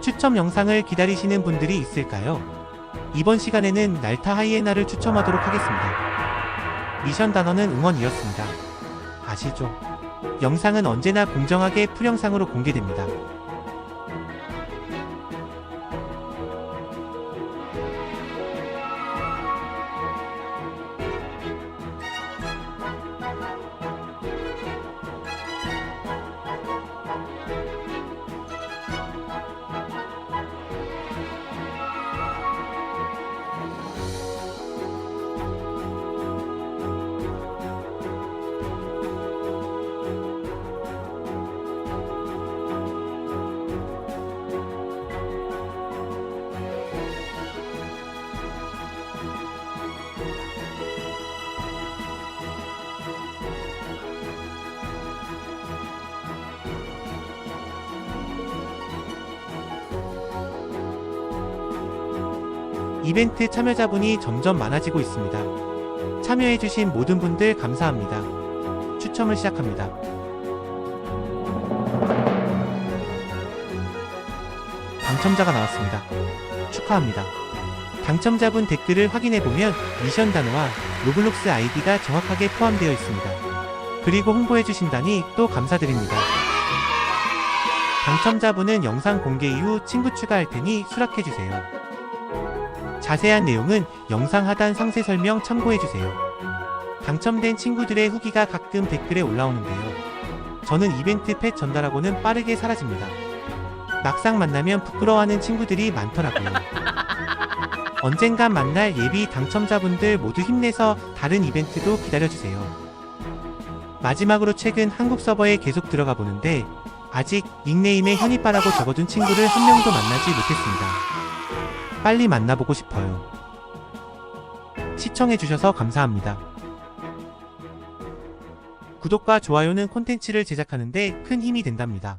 추첨 영상을 기다리시는 분들이 있을까요? 이번 시간에는 날타 하이에나를 추첨하도록 하겠습니다. 미션 단어는 응원이었습니다. 아시죠? 영상은 언제나 공정하게 풀영상으로 공개됩니다. 이벤트 참여자분이 점점 많아지고 있습니다. 참여해주신 모든 분들 감사합니다. 추첨을 시작합니다. 당첨자가 나왔습니다. 축하합니다. 당첨자분 댓글을 확인해보면 미션 단어와 로블록스 아이디가 정확하게 포함되어 있습니다. 그리고 홍보해주신다니 또 감사드립니다. 당첨자분은 영상 공개 이후 친구 추가할 테니 수락해주세요. 자세한 내용은 영상 하단 상세 설명 참고해주세요. 당첨된 친구들의 후기가 가끔 댓글에 올라오는데요. 저는 이벤트 펫 전달하고는 빠르게 사라집니다. 막상 만나면 부끄러워하는 친구들이 많더라고요. 언젠간 만날 예비 당첨자분들 모두 힘내서 다른 이벤트도 기다려주세요. 마지막으로 최근 한국 서버에 계속 들어가 보는데 아직 닉네임에 현이빠라고 적어둔 친구를 한 명도 만나지 못했습니다. 빨리 만나보고 싶어요. 시청해주셔서 감사합니다. 구독과 좋아요는 콘텐츠를 제작하는데 큰 힘이 된답니다.